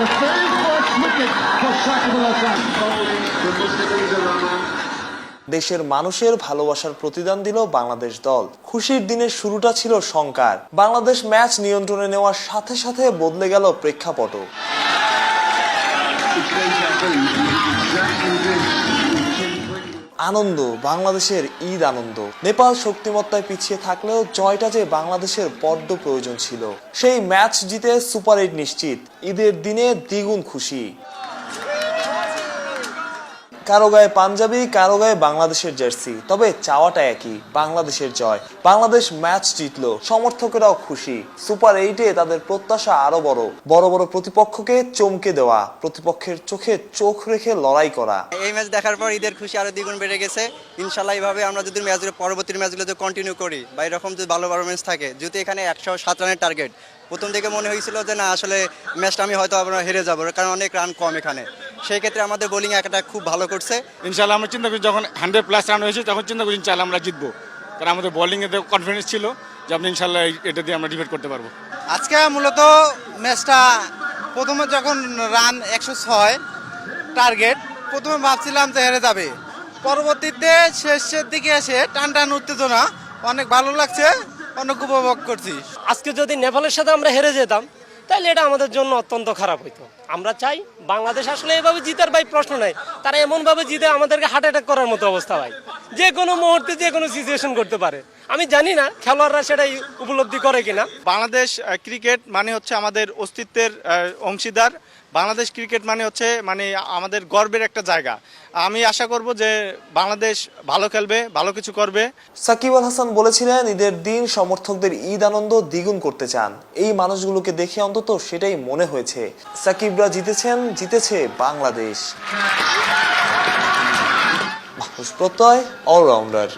the very first wicket for Shakib Al Hasan. দেশের মানুষের ভালোবাসার প্রতিদান দিল বাংলাদেশ দল। খুশির দিনের শুরুটা ছিল শঙ্কার। বাংলাদেশ ম্যাচ নিয়ন্ত্রণে নেওয়ার সাথে সাথে বদলে গেল প্রেক্ষাপটও। আনন্দ, বাংলাদেশের ঈদ আনন্দ। নেপাল শক্তিমত্তায় পিছিয়ে থাকলেও জয়টা যে বাংলাদেশের বড্ড প্রয়োজন ছিল। সেই ম্যাচ জিতে সুপার এইট নিশ্চিত। ঈদের দিনে দ্বিগুণ খুশি। কারও গায়ে পাঞ্জাবি, কারও গায়ে বাংলাদেশের জার্সি। তবে চাওয়াটা একই, বাংলাদেশের জয়। বাংলাদেশ ম্যাচ জিতলো, সমর্থকেরাও খুশি। সুপার এইটে তাদের প্রত্যাশা আরও বড়। বড় বড় প্রতিপক্ষকে চমকে দেওয়া, প্রতিপক্ষের চোখে চোখ রেখে লড়াই করা। এই ম্যাচ দেখার পর ঈদের খুশি আরও দ্বিগুণ বেড়ে গেছে। ইনশাল্লাহ এইভাবে আমরা যদি ম্যাচগুলো পরবর্তী ম্যাচগুলো যদি কন্টিনিউ করি বা এরকম যদি ভালো ম্যাচ থাকে, যেহেতু এখানে একশো সাত রানের টার্গেট প্রথম দিকে মনে হয়েছিল যে না, আসলে ম্যাচটা আমি হয়তো আমরা হেরে যাব, কারণ অনেক রান কম এখানে। সেই ক্ষেত্রে আমাদের বোলিং একটা খুব ভালো করছে। ইনশাল্লাহ আমরা চিন্তা করি যখন হান্ড্রেড প্লাস রান হয়েছে তখন চিন্তা করি ইনশাল্লাহ আমরা জিতবো। কারণ আমাদের বোলিংয়ে কনফিডেন্স ছিল যে আপনি ইনশাল্লাহ এটা দিয়ে আমরা ডিফেট করতে পারব। আজকে মূলত ম্যাচটা প্রথমে যখন রান একশো ছয় টার্গেট প্রথমে ভাবছিলাম যে হেরে যাবে। পরবর্তীতে শেষের দিকে এসে টান টান উত্তেজনা অনেক ভালো লাগছে অনেক উপভোগ করছি। আজকে যদি নেপালের সাথে আমরা হেরে যেতাম তাহলে এটা আমাদের জন্য অত্যন্ত খারাপ হইতো। আমরা চাই বাংলাদেশ আসলে এভাবে জিতার ভাই প্রশ্ন নাই। তারা এমনভাবে জিতে আমাদেরকে হার্ট অ্যাটাক করার মতো অবস্থা ভাই। যে কোনো মুহূর্তে যে কোনো সিচুয়েশন করতে পারে। আমি জানি না খেলোয়াড়রা সেটাই উপলব্ধি করে কিনা। বাংলাদেশ ক্রিকেট মানে হচ্ছে আমাদের অস্তিত্বের অংশীদার। বাংলাদেশ ক্রিকেট মানে হচ্ছে মানে আমাদের গর্বের একটা জায়গা। আমি আশা করব যে বাংলাদেশ ভালো খেলবে, ভালো কিছু করবে। সাকিব আল হাসান বলেছিলেন, ঈদের দিন সমর্থকদের ঈদ আনন্দ দ্বিগুণ করতে চান। এই মানুষগুলোকে দেখে অন্তত সেটাই মনে হয়েছে। সাকিবরা জিতেছেন, জিতেছে বাংলাদেশ। প্রত্যয় অলরাউন্ডার